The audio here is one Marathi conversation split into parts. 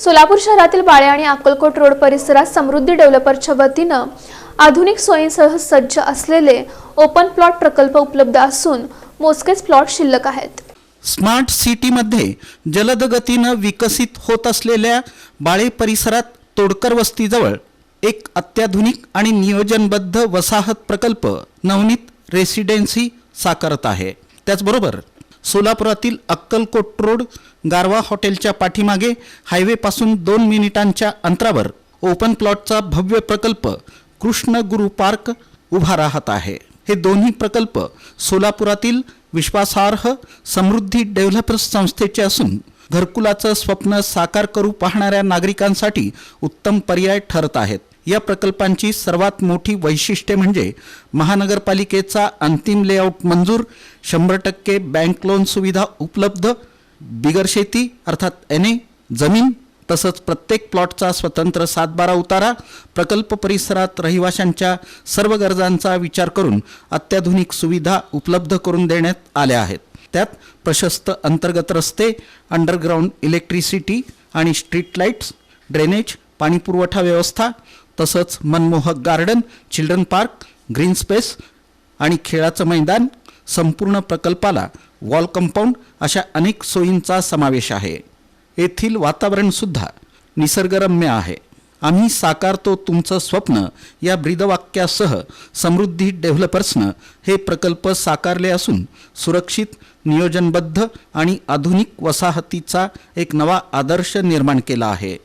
सोलापूर शहरातील बाळे आणि अक्कलकोट रोड परिसरात समृद्धी डेव्हलपरच्या वतीनं आधुनिक सोयींसह सज्ज असलेले ओपन प्लॉट प्रकल्प उपलब्ध असून मोजकेच प्लॉट शिल्लक आहेत. स्मार्ट सिटीमध्ये जलद गतीनं विकसित होत असलेल्या बाळे परिसरात तोडकर वस्तीजवळ एक अत्याधुनिक आणि नियोजनबद्ध वसाहत प्रकल्प नवनीत रेसिडेन्सी साकारत आहे. त्याचबरोबर सोलापुरातील अक्कलकोट रोड गारवा हॉटेलच्या पाठीमागे हायवेपासून दोन मिनिटांच्या अंतरावर ओपन प्लॉटचा भव्य प्रकल्प कृष्ण गुरु पार्क उभा राहत आहे. हे दोन्ही प्रकल्प सोलापुरातील विश्वासार्ह समृद्धी डेव्हलपर्स संस्थेचे असून घरकुलाचं स्वप्न साकार करू पाहणाऱ्या नागरिकांसाठी उत्तम पर्याय ठरत आहेत. या प्रकल्पांची सर्वात मोठी वैशिष्ट्ये म्हणजे महानगरपालिकेचा अंतिम लेआउट मंजूर शंभर टक्के बँक लोन सुविधा उपलब्ध बिगर शेती अर्थात एन ए जमीन तसंच प्रत्येक प्लॉटचा स्वतंत्र सातबारा उतारा प्रकल्प परिसरात रहिवाशांच्या सर्व गरजांचा विचार करून अत्याधुनिक सुविधा उपलब्ध करून देण्यात आल्या आहेत. त्यात प्रशस्त अंतर्गत रस्ते अंडरग्राऊंड इलेक्ट्रिसिटी आणि स्ट्रीट लाईट्स ड्रेनेज पाणीपुरवठा व्यवस्था तसंच मनमोहक garden children park green space आणि खेळाचं मैदान संपूर्ण प्रकल्पाला वॉल कंपाऊंड अशा अनेक सोयींचा समावेश आहे. येथील वातावरणसुद्धा निसर्गरम्य आहे. आम्ही साकारतो तुमचं स्वप्न या ब्रीदवाक्यासह समृद्धी डेव्हलपर्सनं हे प्रकल्प साकारले असून सुरक्षित नियोजनबद्ध आणि आधुनिक वसाहतीचा एक नवा आदर्श निर्माण केला आहे.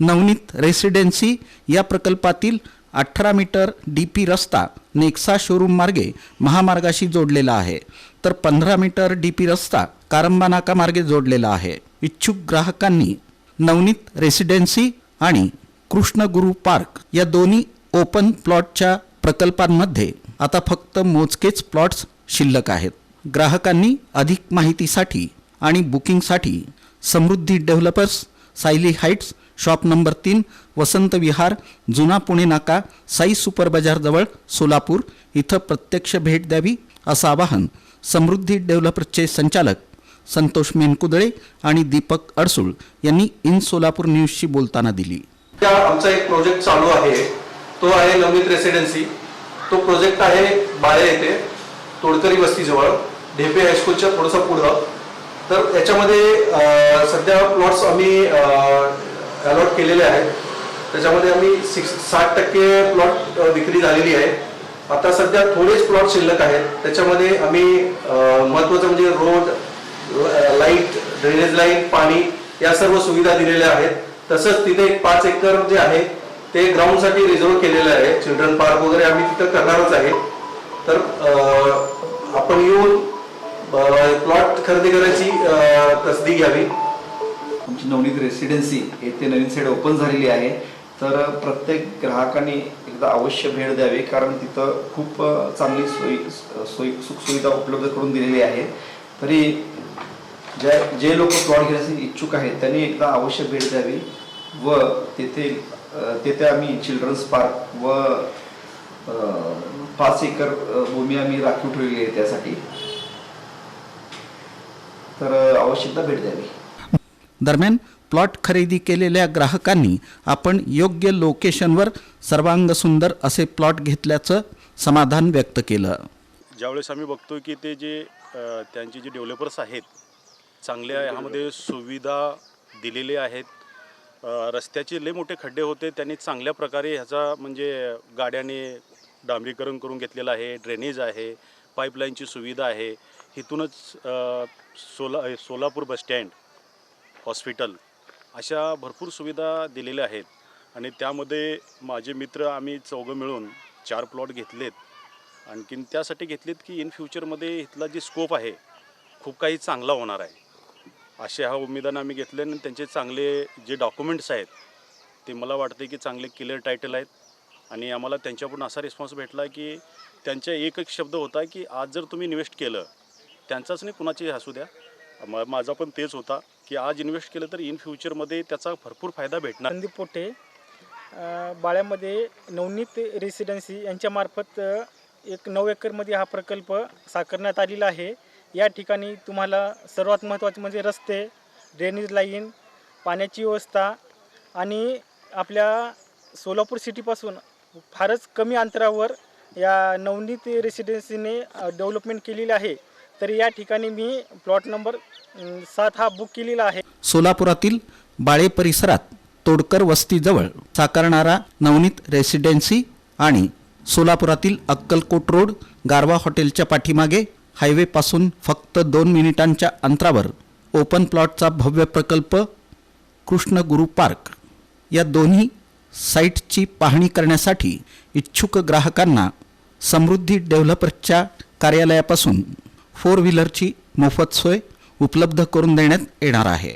नवनीत रेसिडेन्सी या प्रकल्पातील अठरा मीटर डी पी रस्ता नेक्सा शोरूम मार्गे महामार्गाशी जोडलेला आहे. तर पंधरा मीटर डी पी रस्ता कारंबा नाका मार्गे जोडलेला आहे. इच्छुक ग्राहकांनी नवनीत रेसिडेन्सी आणि कृष्णगुरू पार्क या दोन्ही ओपन प्लॉटच्या प्रकल्पांमध्ये आता फक्त मोजकेच प्लॉट्स शिल्लक आहेत. ग्राहकांनी अधिक माहितीसाठी आणि बुकिंगसाठी Samruddhi developers Sayali heights shop number तीन वसंत विहार जुना पुणे नाका साई सुपर बाजारजवळ सोलापूर. इथं प्रत्यक्ष भेट द्यावी असं आवाहन समृद्धी डेव्हलपर्सचे संचालक संतोष मेनकुदळे आणि दीपक अडसूळ यांनी इन सोलापूर न्यूजशी बोलताना दिली. त्या आमचा एक प्रोजेक्ट चालू आहे. तो आहे नवनीत रेसिडेन्सी. तो प्रोजेक्ट आहे बाळे येथे तोडकरी वस्तीजवळ ढेपे हायस्कूलच्या थोडंसं पुढं. तर याच्यामध्ये सध्या प्लॉट्स आम्ही अलॉट केलेले आहेत. त्याच्यामध्ये आम्ही सिक्स साठ टक्के प्लॉट विक्री झालेली आहे. आता सध्या थोडेच प्लॉट शिल्लक आहेत. त्याच्यामध्ये आम्ही महत्त्वाचं म्हणजे रोड लाइट ड्रेनेज लाईन पाणी या सर्व सुविधा दिलेल्या आहेत. तसंच तिथे एक पाच एकर जे आहे ते ग्राउंडसाठी रिझर्व केलेलं आहे. चिल्ड्रन पार्क वगैरे आम्ही तिथं करणारच आहे. तर आपण येऊन प्लॉट खरेदी करायची तसदी घ्यावी. आमची नवनीत रेसिडेन्सी येथे नवीन साईड ओपन झालेली आहे. तर प्रत्येक ग्राहकांनी एकदा अवश्य भेट द्यावी कारण तिथं खूप चांगली सोयी सोयी सुखसुविधा उपलब्ध करून दिलेली आहे. तरी ज्या जे लोक प्लॉट घेण्यासाठी इच्छुक आहेत त्यांनी एकदा अवश्य भेट द्यावी व तेथे तेथे आम्ही चिल्ड्रन्स पार्क व पाच एकर भूमी आम्ही राखीव ठेवलेली आहे त्यासाठी. तर अ, अवश्य एकदा भेट द्यावी. दरम्यान प्लॉट खरेदी केलेल्या ग्राहकांनी आपण योग्य लोकेशनवर सर्वांग सुंदर असे प्लॉट घेतल्याचं समाधान व्यक्त केलं. ज्यावेळेस आम्ही बघतो की ते जे त्यांचे जे डेव्हलपर्स आहेत चांगल्या ह्यामध्ये सुविधा दिलेले आहेत. रस्त्याचे लय मोठे खड्डे होते त्यांनी चांगल्या प्रकारे ह्याचा म्हणजे गाड्याने डांबरीकरण करून घेतलेलं आहे ड्रेनेज आहे पाईपलाईनची सुविधा आहे. इथूनच सोला सोलापूर बसस्टँड हॉस्पिटल अशा भरपूर सुविधा दिलेल्या आहेत. आणि त्यामध्ये माझे मित्र आम्ही चौघं मिळून चार प्लॉट घेतलेत. आणखीन त्यासाठी घेतलेत की इन फ्युचरमध्ये इथला जे स्कोप आहे खूप काही चांगला होणार आहे. असे ह्या उमेदानं आम्ही घेतले आणि त्यांचे चांगले जे डॉक्युमेंट्स आहेत ते मला वाटते की चांगले क्लिअर टायटल आहेत. आणि आम्हाला त्यांच्याकडून असा रिस्पॉन्स भेटला की त्यांचा एक एक शब्द होता की आज जर तुम्ही इन्व्हेस्ट केलं त्यांचाच नाही कुणाची असू द्या. म माझा पण तेच होता की आज इन्व्हेस्ट केलं तर इन फ्युचरमध्ये त्याचा भरपूर फायदा भेटणार. संदीप पोटे अ, बाळ्यामध्ये नवनीत रेसिडेन्सी यांच्यामार्फत अ, एक नऊ एकरमध्ये हा प्रकल्प साकारण्यात आलेला आहे. या ठिकाणी तुम्हाला सर्वात महत्त्वाचे म्हणजे रस्ते ड्रेनेज लाईन पाण्याची व्यवस्था आणि आपल्या सोलापूर सिटीपासून फारच कमी अंतरावर या नवनीत रेसिडेन्सीने डेव्हलपमेंट केलेली आहे. तर या ठिकाणी मी प्लॉट नंबर सात हा बुक केलेला आहे. सोलापुरातील बाळे परिसरात तोडकर वस्तीजवळ साकारणारा नवनीत रेसिडेन्सी आणि सोलापुरातील अक्कलकोट रोड गारवा हॉटेलच्या पाठीमागे हायवेपासून फक्त दोन मिनिटांच्या अंतरावर ओपन प्लॉटचा भव्य प्रकल्प कृष्ण गुरु पार्क या दोन्ही साईटची पाहणी करण्यासाठी इच्छुक ग्राहकांना समृद्धी डेव्हलपर्सच्या कार्यालयापासून फोर व्हीलरची मोफत सोय उपलब्ध करून देण्यात येणार आहे.